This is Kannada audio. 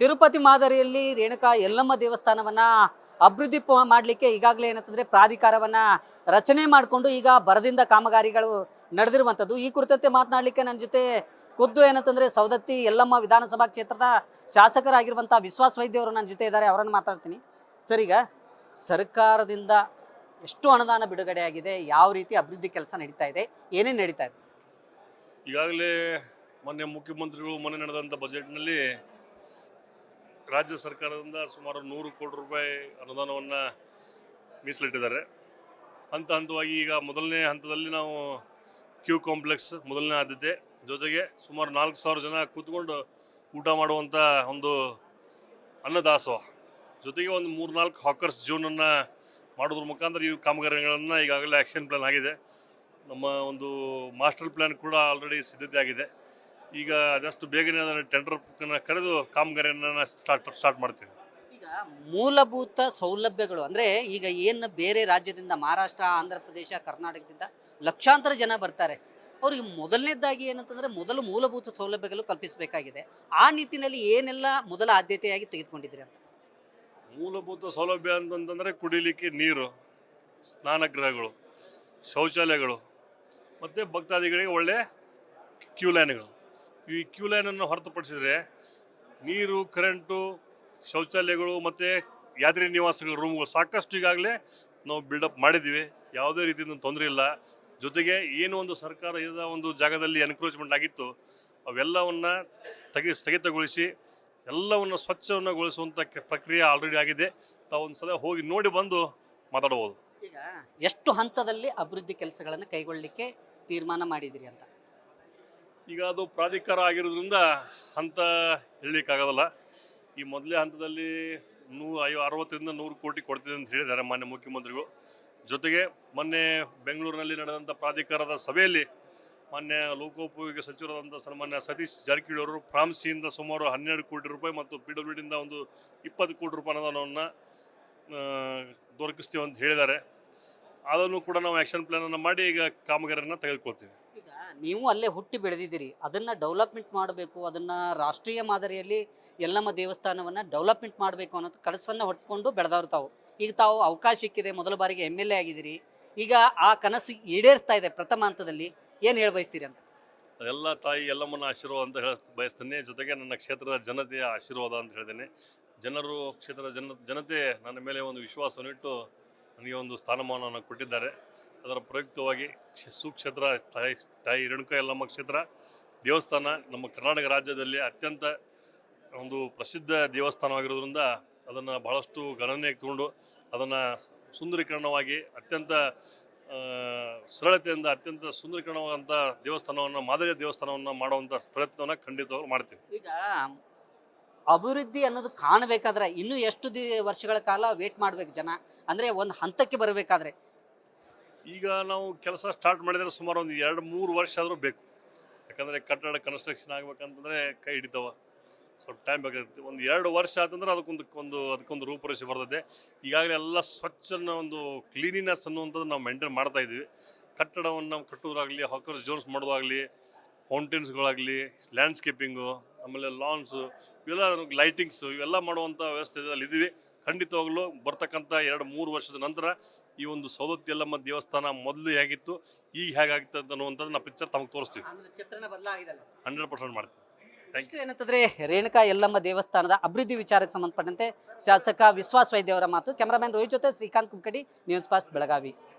ತಿರುಪತಿ ಮಾದರಿಯಲ್ಲಿ ರೇಣುಕಾ ಯಲ್ಲಮ್ಮ ದೇವಸ್ಥಾನವನ್ನ ಅಭಿವೃದ್ಧಿ ಮಾಡಲಿಕ್ಕೆ ಈಗಾಗಲೇ ಏನಂತಂದ್ರೆ ಪ್ರಾಧಿಕಾರವನ್ನ ರಚನೆ ಮಾಡಿಕೊಂಡು ಈಗ ಬರದಿಂದ ಕಾಮಗಾರಿಗಳು ನಡೆದಿರುವಂಥದ್ದು. ಈ ಕುರಿತಂತೆ ಮಾತನಾಡಲಿಕ್ಕೆ ನನ್ನ ಜೊತೆ ಖುದ್ದು ಏನಂತಂದ್ರೆ ಸವದತ್ತಿ ಯಲ್ಲಮ್ಮ ವಿಧಾನಸಭಾ ಕ್ಷೇತ್ರದ ಶಾಸಕರಾಗಿರುವಂಥ ವಿಶ್ವಾಸ ವೈದ್ಯ ಅವರು ನನ್ನ ಜೊತೆ ಇದ್ದಾರೆ. ಅವರನ್ನು ಮಾತಾಡ್ತೀನಿ. ಸರಿಗ ಸರ್ಕಾರದಿಂದ ಎಷ್ಟು ಅನುದಾನ ಬಿಡುಗಡೆ ಆಗಿದೆ? ಯಾವ ರೀತಿ ಅಭಿವೃದ್ಧಿ ಕೆಲಸ ನಡೀತಾ ಇದೆ? ಏನೇನು ನಡೀತಾ ಇದೆ? ಈಗಾಗಲೇ ಮೊನ್ನೆ ಮುಖ್ಯಮಂತ್ರಿಗಳು ಮೊನ್ನೆ ನಡೆದಂಥ ಬಜೆಟ್ನಲ್ಲಿ ರಾಜ್ಯ ಸರ್ಕಾರದಿಂದ ಸುಮಾರು ನೂರು ಕೋಟಿ ರೂಪಾಯಿ ಅನುದಾನವನ್ನು ಮೀಸಲಿಟ್ಟಿದ್ದಾರೆ. ಹಂತ ಹಂತವಾಗಿ ಈಗ ಮೊದಲನೇ ಹಂತದಲ್ಲಿ ನಾವು ಕ್ಯೂ ಕಾಂಪ್ಲೆಕ್ಸ್ ಮೊದಲನೇ ಆದ್ಯತೆ. ಜೊತೆಗೆ ಸುಮಾರು ನಾಲ್ಕು ಸಾವಿರ ಜನ ಕೂತ್ಕೊಂಡು ಊಟ ಮಾಡುವಂಥ ಒಂದು ಅನ್ನದಾಸೋಹ. ಜೊತೆಗೆ ಒಂದು ಮೂರು ನಾಲ್ಕು ಹಾಕರ್ಸ್ ಜೂನನ್ನು ಮಾಡೋದ್ರ ಮುಖಾಂತರ ಈ ಕಾಮಗಾರಿಗಳನ್ನು ಈಗಾಗಲೇ ಆ್ಯಕ್ಷನ್ ಪ್ಲ್ಯಾನ್ ಆಗಿದೆ. ನಮ್ಮ ಒಂದು ಮಾಸ್ಟರ್ ಪ್ಲ್ಯಾನ್ ಕೂಡ ಆಲ್ರೆಡಿ ಸಿದ್ಧತೆ ಆಗಿದೆ ಈಗ ಆದಷ್ಟು ಬೇಗನೆ ಅದನ್ನು ಟೆಂಡರ್ ಕರೆದು ಕಾಮಗಾರಿಯನ್ನು ಸ್ಟಾರ್ಟ್ ಸ್ಟಾರ್ಟ್ ಮಾಡ್ತೀವಿ. ಈಗ ಮೂಲಭೂತ ಸೌಲಭ್ಯಗಳು ಅಂದರೆ ಈಗ ಏನು ಬೇರೆ ರಾಜ್ಯದಿಂದ ಮಹಾರಾಷ್ಟ್ರ ಆಂಧ್ರ ಪ್ರದೇಶ ಕರ್ನಾಟಕದಿಂದ ಲಕ್ಷಾಂತರ ಜನ ಬರ್ತಾರೆ. ಅವ್ರಿಗೆ ಮೊದಲನೇದಾಗಿ ಏನಂತಂದರೆ ಮೊದಲು ಮೂಲಭೂತ ಸೌಲಭ್ಯಗಳು ಕಲ್ಪಿಸಬೇಕಾಗಿದೆ. ಆ ನಿಟ್ಟಿನಲ್ಲಿ ಏನೆಲ್ಲ ಮೊದಲ ಆದ್ಯತೆಯಾಗಿ ತೆಗೆದುಕೊಂಡಿದ್ದೀರಿ ಅಂತ? ಮೂಲಭೂತ ಸೌಲಭ್ಯ ಅಂತಂತಂದರೆ ಕುಡಿಲಿಕ್ಕೆ ನೀರು ಸ್ನಾನಗೃಹಗಳು ಶೌಚಾಲಯಗಳು ಮತ್ತು ಭಕ್ತಾದಿಗಳಿಗೆ ಒಳ್ಳೆಯ ಕ್ಯೂ ಲೈನ್ಗಳು. ಈ ಕ್ಯೂ ಲೈನನ್ನು ಹೊರತುಪಡಿಸಿದರೆ ನೀರು, ಕರೆಂಟು, ಶೌಚಾಲಯಗಳು ಮತ್ತು ಯಾತ್ರಿ ನಿವಾಸಗಳು ರೂಮ್ಗಳು ಸಾಕಷ್ಟು ಈಗಾಗಲೇ ನಾವು ಬಿಲ್ಡಪ್ ಮಾಡಿದ್ದೀವಿ. ಯಾವುದೇ ರೀತಿಯಿಂದ ತೊಂದರೆ ಇಲ್ಲ. ಜೊತೆಗೆ ಏನು ಒಂದು ಸರ್ಕಾರ ಇದ ಒಂದು ಜಾಗದಲ್ಲಿ ಎನ್ಕ್ರೋಚ್ಮೆಂಟ್ ಆಗಿತ್ತು, ಅವೆಲ್ಲವನ್ನು ತೆಗೆ, ಸ್ಥಗಿತಗೊಳಿಸಿ ಎಲ್ಲವನ್ನು ಸ್ವಚ್ಛವನ್ನುಗೊಳಿಸುವಂಥ ಪ್ರಕ್ರಿಯೆ ಆಲ್ರೆಡಿ ಆಗಿದೆ. ತಾವು ಒಂದು ಸಲ ಹೋಗಿ ನೋಡಿ ಬಂದು ಮಾತಾಡ್ಬೋದು. ಈಗ ಎಷ್ಟು ಹಂತದಲ್ಲಿ ಅಭಿವೃದ್ಧಿ ಕೆಲಸಗಳನ್ನು ಕೈಗೊಳ್ಳಲಿಕ್ಕೆ ತೀರ್ಮಾನ ಮಾಡಿದಿರಿ ಅಂತ? ಈಗ ಅದು ಪ್ರಾಧಿಕಾರ ಆಗಿರೋದ್ರಿಂದ ಅಂತ ಹೇಳಲಿಕ್ಕಾಗೋದಲ್ಲ. ಈ ಮೊದಲೇ ಹಂತದಲ್ಲಿ ನೂ ಐ ಅರವತ್ತರಿಂದ ನೂರು ಕೋಟಿ ಕೊಡ್ತಿದೆ ಅಂತ ಹೇಳಿದ್ದಾರೆ ಮಾನ್ಯ ಮುಖ್ಯಮಂತ್ರಿಗಳು. ಜೊತೆಗೆ ಮೊನ್ನೆ ಬೆಂಗಳೂರಿನಲ್ಲಿ ನಡೆದಂಥ ಪ್ರಾಧಿಕಾರದ ಸಭೆಯಲ್ಲಿ ಮಾನ್ಯ ಲೋಕೋಪಯೋಗಿ ಸಚಿವರಾದಂಥ ಸನ್ಮಾನ್ಯ ಸತೀಶ್ ಜಾರಕಿಹೊಳಿ ಅವರು ಪ್ರಾಮ್ಸಿಯಿಂದ ಸುಮಾರು ಹನ್ನೆರಡು ಕೋಟಿ ರೂಪಾಯಿ ಮತ್ತು ಪಿ ಡಬ್ಲ್ಯೂ ಡಿಯಿಂದ ಒಂದು ಇಪ್ಪತ್ತು ಕೋಟಿ ರೂಪಾಯಿ ಅನುದಾನವನ್ನು ದೊರಕಿಸ್ತೀವಿ ಅಂತ ಹೇಳಿದ್ದಾರೆ. ಅದನ್ನು ಕೂಡ ನಾವು ಆ್ಯಕ್ಷನ್ ಪ್ಲ್ಯಾನನ್ನು ಮಾಡಿ ಈಗ ಕಾಮಗಾರಿಯನ್ನು ತೆಗೆದುಕೊಳ್ತೀವಿ. ನೀವು ಅಲ್ಲೇ ಹುಟ್ಟಿ ಬೆಳೆದಿದ್ದೀರಿ. ಅದನ್ನು ಡೆವಲಪ್ಮೆಂಟ್ ಮಾಡಬೇಕು, ಅದನ್ನು ರಾಷ್ಟ್ರೀಯ ಮಾದರಿಯಲ್ಲಿ ಎಲ್ಲಮ್ಮ ದೇವಸ್ಥಾನವನ್ನು ಡೆವಲಪ್ಮೆಂಟ್ ಮಾಡಬೇಕು ಅನ್ನೋದು ಕನಸನ್ನು ಹೊಟ್ಕೊಂಡು ಬೆಳೆದವ್ರು ತಾವು. ಈಗ ತಾವು ಅವಕಾಶ ಸಿಕ್ಕಿದೆ, ಮೊದಲ ಬಾರಿಗೆ ಎಂ ಎಲ್ ಎ ಆಗಿದ್ದೀರಿ. ಈಗ ಆ ಕನಸು ಈಡೇರ್ತಾ ಇದೆ ಪ್ರಥಮ ಹಂತದಲ್ಲಿ. ಏನು ಹೇಳಿ ಬಯಸ್ತೀರಿ ಅಂತ? ಅದೆಲ್ಲ ತಾಯಿ ಎಲ್ಲಮ್ಮನ ಆಶೀರ್ವಾದ ಅಂತ ಹೇಳ ಬಯಸ್ತೇನೆ. ಜೊತೆಗೆ ನನ್ನ ಕ್ಷೇತ್ರದ ಜನತೆಯ ಆಶೀರ್ವಾದ ಅಂತ ಹೇಳ್ತೇನೆ. ಜನರು ಕ್ಷೇತ್ರದ ಜನ, ಜನತೆ ನನ್ನ ಮೇಲೆ ಒಂದು ವಿಶ್ವಾಸವನ್ನಿಟ್ಟು ನನಗೆ ಒಂದು ಸ್ಥಾನಮಾನವನ್ನು ಕೊಟ್ಟಿದ್ದಾರೆ. ಅದರ ಪ್ರಯುಕ್ತವಾಗಿ ಕ್ಷ- ಸುಕ್ಷೇತ್ರ, ತಾಯಿ ತಾಯಿ ರೇಣುಕ ಯಲ್ಲಮ್ಮ ಕ್ಷೇತ್ರ, ದೇವಸ್ಥಾನ ನಮ್ಮ ಕರ್ನಾಟಕ ರಾಜ್ಯದಲ್ಲಿ ಅತ್ಯಂತ ಒಂದು ಪ್ರಸಿದ್ಧ ದೇವಸ್ಥಾನವಾಗಿರೋದ್ರಿಂದ ಅದನ್ನು ಬಹಳಷ್ಟು ಗಣನೆಗೆ ತಗೊಂಡು ಅದನ್ನು ಸುಂದರೀಕರಣವಾಗಿ ಅತ್ಯಂತ ಸರಳತೆಯಿಂದ ಅತ್ಯಂತ ಸುಂದರೀಕರಣವಾದಂಥ ದೇವಸ್ಥಾನವನ್ನು, ಮಾದರಿಯ ದೇವಸ್ಥಾನವನ್ನು ಮಾಡುವಂಥ ಪ್ರಯತ್ನವನ್ನು ಖಂಡಿತವಾಗಿ ಮಾಡ್ತೀವಿ. ಈಗ ಅಭಿವೃದ್ಧಿ ಅನ್ನೋದು ಕಾಣಬೇಕಾದ್ರೆ ಇನ್ನೂ ಎಷ್ಟು ದಿ ವರ್ಷಗಳ ಕಾಲ ವೇಟ್ ಮಾಡ್ಬೇಕು ಜನ. ಅಂದರೆ ಒಂದು ಹಂತಕ್ಕೆ ಬರಬೇಕಾದ್ರೆ ಈಗ ನಾವು ಕೆಲಸ ಸ್ಟಾರ್ಟ್ ಮಾಡಿದರೆ ಸುಮಾರು ಒಂದು ಎರಡು ಮೂರು ವರ್ಷ ಆದರೂ ಬೇಕು. ಯಾಕಂದರೆ ಕಟ್ಟಡ ಕನ್ಸ್ಟ್ರಕ್ಷನ್ ಆಗಬೇಕಂತಂದರೆ ಕೈ ಹಿಡಿತಾವ. ಸ್ವಲ್ಪ ಟೈಮ್ ಬೇಕಾಗುತ್ತೆ ಒಂದು ಎರಡು ವರ್ಷ ಆತಂದ್ರೆ ಅದಕ್ಕೊಂದು ಒಂದು, ಅದಕ್ಕೊಂದು ರೂಪುರೇಷೆ ಬರ್ತದೆ. ಈಗಾಗಲೇ ಎಲ್ಲ ಸ್ವಚ್ಛನ ಒಂದು ಕ್ಲೀನಿನೆಸ್ ಅನ್ನುವಂಥದ್ದು ನಾವು ಮೇಂಟೈನ್ ಮಾಡ್ತಾ ಇದ್ದೀವಿ. ಕಟ್ಟಡವನ್ನು ನಾವು ಕಟ್ಟೋದಾಗಲಿ ಹಾಕರ್ಸ್ ಜೋನ್ಸ್ ಮಾಡೋದಾಗಲಿ ಫೌಂಟೇನ್ಸ್ಗಳಾಗಲಿ ಲ್ಯಾಂಡ್ಸ್ಕೇಪಿಂಗು ಆಮೇಲೆ ಲಾನ್ಸು ಇವೆಲ್ಲ ಲೈಟಿಂಗ್ಸು ಇವೆಲ್ಲ ಮಾಡುವಂಥ ವ್ಯವಸ್ಥೆ ಅಲ್ಲಿ ಇದ್ದೀವಿ. ಖಂಡಿತವಾಗಲೂ ಬರ್ತಕ್ಕಂಥ ಎರಡು ಮೂರು ವರ್ಷದ ನಂತರ ಈ ಒಂದು ಸವಲತ್ತು ಯಲ್ಲಮ್ಮ ದೇವಸ್ಥಾನ ಮೊದಲು ಹೇಗಿತ್ತು ಈಗ ಹೇಗಾಗಿತ್ತು ಅಂತ ಅನ್ನುವಂಥದ್ದು ನಾವು ಪಿಕ್ಚರ್ ತಮಗೆ ತೋರಿಸ್ತೀವಿ. ಅಂದ್ರೆ ಚಿತ್ರಣ ಬದಲಾಗಿದಲ್ಲ. ಹಂಡ್ರೆಡ್ ಪರ್ಸೆಂಟ್ ಮಾಡ್ತೀವಿ. ಏನಂತಂದ್ರೆ ರೇಣುಕಾ ಯಲ್ಲಮ್ಮ ದೇವಸ್ಥಾನದ ಅಭಿವೃದ್ಧಿ ವಿಚಾರಕ್ಕೆ ಸಂಬಂಧಪಟ್ಟಂತೆ ಶಾಸಕ ವಿಶ್ವಾಸ್ ವೈದ್ಯವರ ಮಾತು. ಕ್ಯಾಮರಾಮನ್ ರೋಹಿತ್ ಜೊತೆ ಶ್ರೀಕಾಂತ್ ಕುಂಕಡಿ ನ್ಯೂಸ್ ಫಾಸ್ಟ್ ಬೆಳಗಾವಿ.